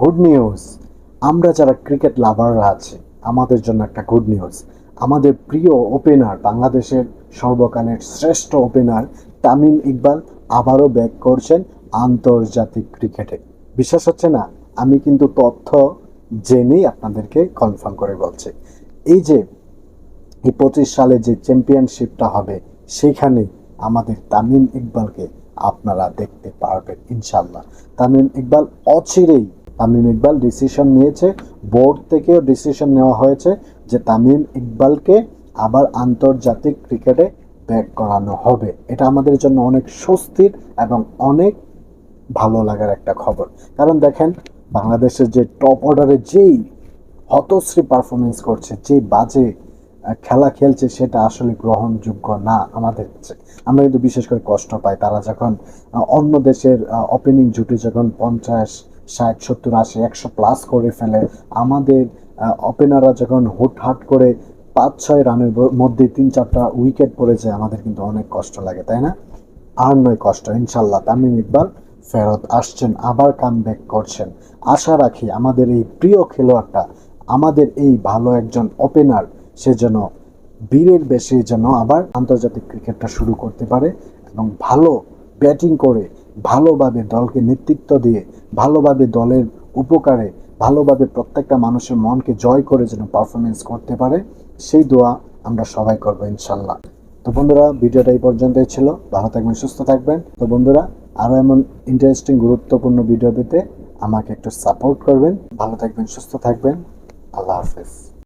Good news আমরা যারা cricket লাভাররা আছি, আমাদের জন্য একটা গুড নিউজ আমাদের প্রিয় ওপেনার বাংলাদেশের সর্বকালের শ্রেষ্ঠ ওপেনার তামিম ইকবাল আবারও ব্যাক করছেন আন্তর্জাতিক ক্রিকেটে বিশ্বাস হচ্ছে না? আমি কিন্তু তথ্য জেনেই আপনাদেরকে কনফার্ম করে বলছি। এই যে, এই পঁচিশ সালে যে চ্যাম্পিয়নশিপটা হবে, সেখানে আমাদের তামিম ইকবালকে আপনারা দেখতে পারবেন ইনশাল্লাহ তামিম ইকবাল অচিরেই তামিম ইকবাল ডিসিশন নিয়েছে। বোর্ড থেকেও ডিসিশন নেওয়া হয়েছে যে তামিম ইকবালকে আবার আন্তর্জাতিক ক্রিকেটে ব্যাক করানো হবে। এটা আমাদের জন্য অনেক স্বস্তির এবং অনেক ভালো লাগার একটা খবর। কারণ দেখেন, বাংলাদেশের যে টপ অর্ডারে যেই হতশ্রী পারফরমেন্স করছে যে বাজে খেলা খেলছে, সেটা আসলে গ্রহণযোগ্য না আমাদের কাছে। আমরা কিন্তু বিশেষ করে কষ্ট পাই। তারা যখন অন্য দেশের ওপেনিং জুটি যখন পঞ্চাশ ষাট, সত্তর, আশি, একশো প্লাস করে ফেলে। আমাদের ওপেনাররা যখন হুটহাট করে পাঁচ, ছয় রানের মধ্যে তিন, চারটা উইকেট পড়ে যায় আমাদের কিন্তু অনেক কষ্ট লাগে, তাই না? আর নয় কষ্ট, ইনশাল্লাহ। তামিম ইকবাল, ফেরত আসছেন, আবার কাম করছেন। আশা রাখি আমাদের এই প্রিয় খেলোয়াড়টা, আমাদের এই ভালো একজন ওপেনার সে যেন বীরের বেশি যেন আবার আন্তর্জাতিক ক্রিকেটটা শুরু করতে পারে এবং ভালো ব্যাটিং করে ভালোভাবে দলকে নেতৃত্ব দিয়ে, ভালোভাবে দলের উপকারে, ভালোভাবে প্রত্যেকটা মানুষের মনকে জয় করে যেন পারফরমেন্স করতে পারে, সেই দোয়া আমরা সবাই করব ইনশাল্লাহ। তো বন্ধুরা, ভিডিওটা এই পর্যন্তই ছিল। ভালো থাকবেন, সুস্থ থাকবেন। তো বন্ধুরা, আরও এমন ইন্টারেস্টিং গুরুত্বপূর্ণ ভিডিও পেতে আমাকে একটু সাপোর্ট করবেন। ভালো থাকবেন, সুস্থ থাকবেন। আল্লাহ হাফেজ।